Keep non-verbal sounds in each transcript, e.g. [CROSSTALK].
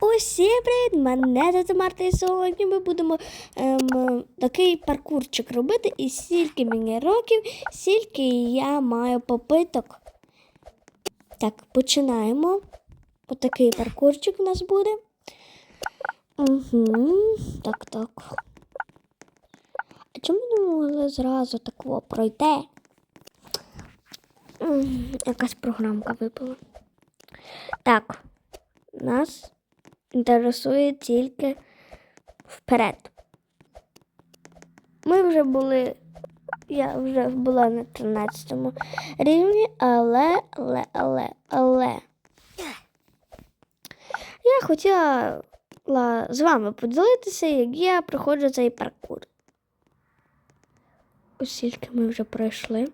Усім привіт! Мене звати Марта і сьогодні ми будемо ем, такий паркурчик робити і стільки мені років, стільки я маю попиток. Так, починаємо. Отакий паркурчик у нас буде. Угу. Так, так. А чому не могли зразу такого пройти? Якась програмка випала. Так, нас інтересує тільки вперед. Ми вже були, я вже була на 13 рівні, але, але, але, але. Я хотіла з вами поділитися, як я проходжу цей паркур. Оскільки ми вже пройшли.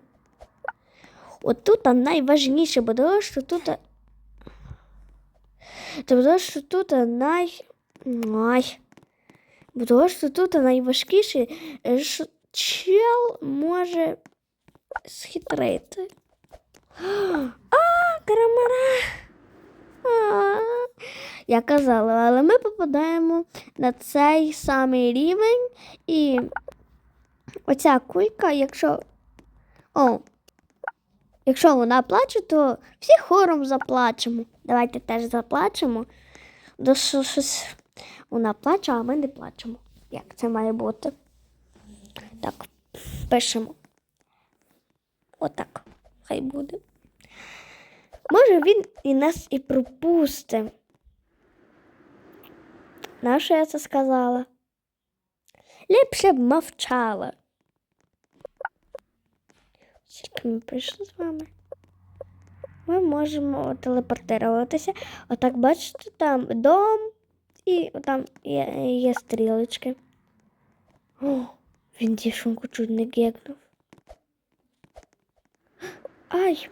От тут найважніше, бо того, що тут. Тобто, що тут най. Ай. Бо що тут найважкіше, що чел може схитрити. А, карамара. Я казала, але ми попадаємо на цей самий рівень і оця кулька, якщо. О, Якщо вона плаче, то всі хором заплачемо. Давайте теж заплачемо. До що щось вона плаче, а ми не плачемо. Як це має бути? Так, пишемо. Отак. Хай буде. Може він і нас і пропустить. На що я це сказала? Ліпше б мовчала. Скільки ми прийшли з вами? Ми можемо телепортуватися. Отак, бачите, там дом і там є, є стрілочки. О, він дівчинку чуть не гекнув. Ай!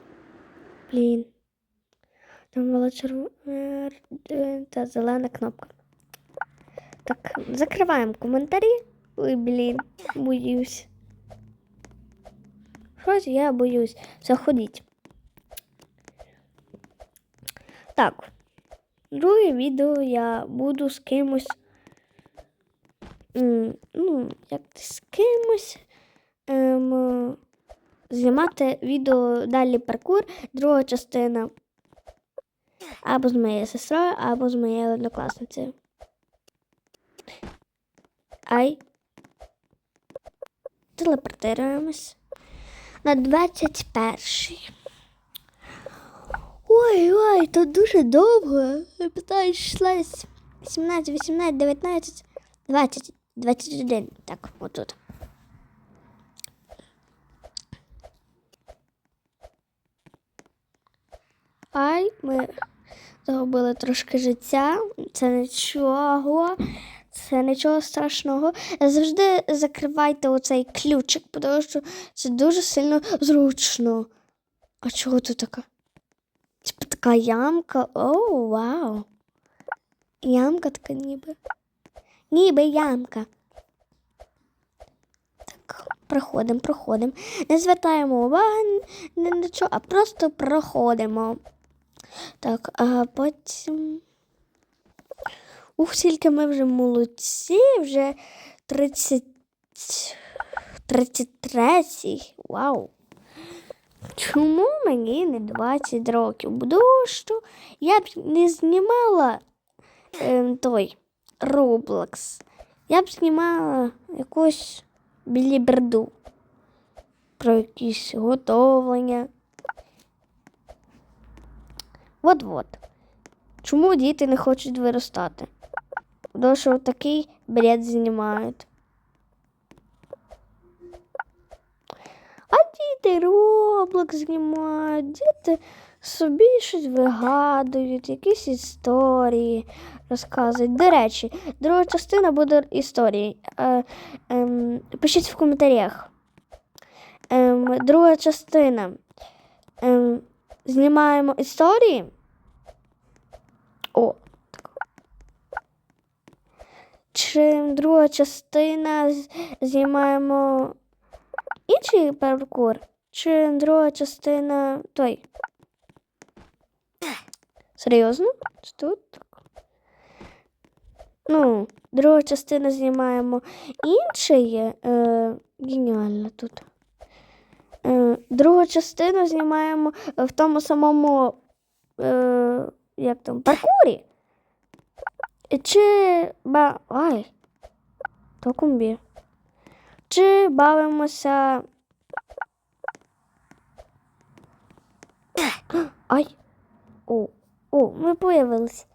Блін. Там була червона та зелена кнопка. Так, закриваємо коментарі. Ой, блін, боюсь. Щось я боюсь. Заходіть. Так. Друге відео я буду з кимось. Ну, як з кимось ем, знімати відео далі паркур, друга частина. Або з моєю сестрою, або з моєю однокласницею. Ай. Телепортируємось на 21-й. Ой, ой, то дуже довго. Я питаю, 16, 17, 18, 19, 20, 21. Так, отут. Ай, ми загубили трошки життя. Це нічого. Це нічого страшного. Завжди закривайте оцей ключик, тому що це дуже сильно зручно. А чого тут така? Типа така ямка. О, вау. Ямка така ніби. Ніби ямка. Так, проходимо, проходимо. Не звертаємо уваги на що, а просто проходимо. Так, а потім. Ух, скільки ми вже молодці, вже 30... 33. Вау. Чому мені не 20 років? Бо що я б не знімала е, той Roblox. Я б знімала якусь біліберду про якісь готовлення. От-от. Чому діти не хочуть виростати? Тому що такий бред знімають. А діти Роблок знімають, діти собі щось вигадують, якісь історії розказують. До речі, друга частина буде історії. Е, ем, пишіть в коментарях. Ем, друга частина. Ем, знімаємо історії. О, Чи друга частина знімаємо інший паркур? Чи друга частина той? Серйозно? Тут? Ну, друга частина знімаємо інший. Е, геніально тут. Е, другу частину знімаємо в тому самому е, як там, паркурі. Чи ба. Ай. То кумбі. Чи бавимося. [COUGHS] Ай. О, о, ми появилися.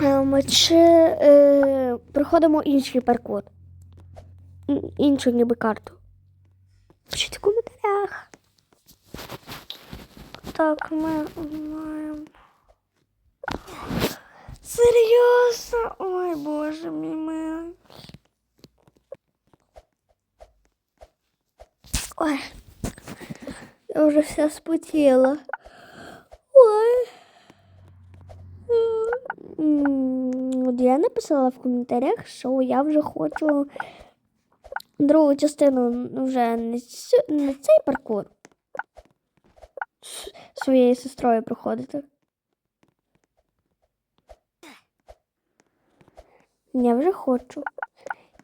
Ем, чи е, проходимо інший паркур? Іншу ніби карту. Пишіть в коментарях. Так, ми маємо. Серйозно? Ой, боже мій милий. Ой. Я вже вся спотіла. Ой. М, От я написала в коментарях, що я вже хочу другу частину ну, вже не, цю- не цей паркур з своєю сестрою проходити. Я вже хочу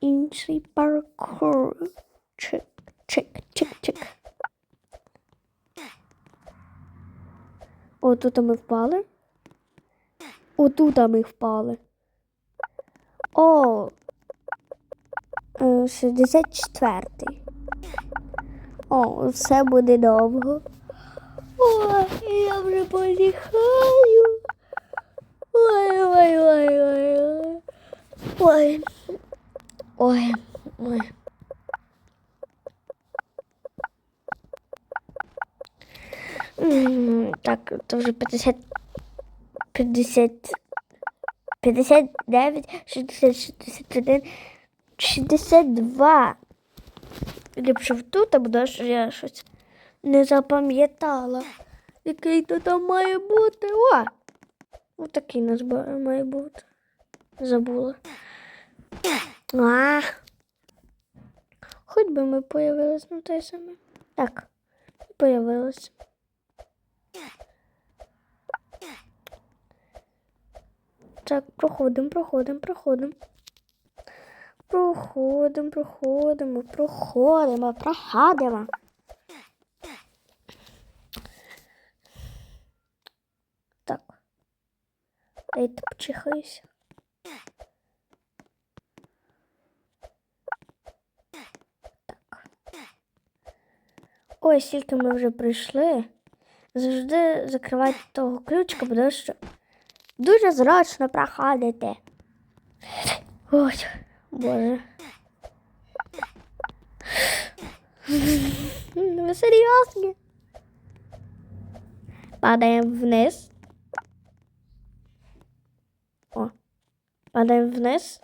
інший паркур. Чик, чик, чик, чик. О, тут ми впали. О, тут ми впали. О, е, 64-й. О, все буде довго. Ой, я вже позіхаю. Ой, ой, ой, ой, ой. Ой. Ой, ой. Так, це вже 50, 50, 59, 60, 61, 62. Ліпше тут, або я щось не запам'ятала. Який то там має бути. О! Ось такий у нас має бути. Забула. А. Хоч би ми появились на той самий. Так, появилась. Так, проходимо, проходимо, проходимо. Проходимо, проходимо, проходимо, проходимо. Так. Дайте почихаюся. Ой, скільки ми вже прийшли. Завжди закривайте того ключика, тому що дуже зручно проходити. Ой, боже. Ну, Ви серйозні? Падаємо вниз. О, падаємо вниз.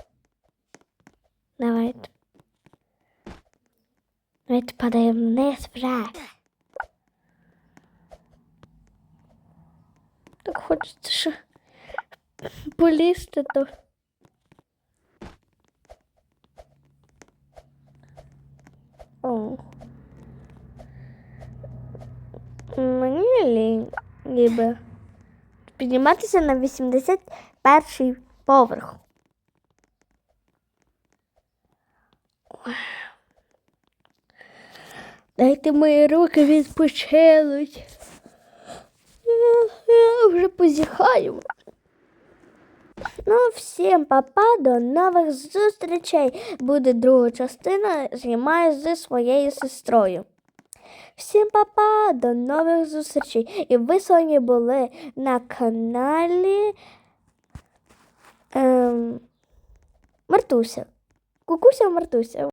Давайте. Давайте падаємо вниз вже. Так хочеться ще полізти то. О. Мені лінь ніби підніматися на 81 поверх. Ой. Дайте мої руки відпочинуть. Я, вже позіхаю. Ну, всім папа, до нових зустрічей. Буде друга частина, знімаю зі своєю сестрою. Всім папа, до нових зустрічей. І ви сьогодні були на каналі ем, Мартуся. Кукуся Мартуся.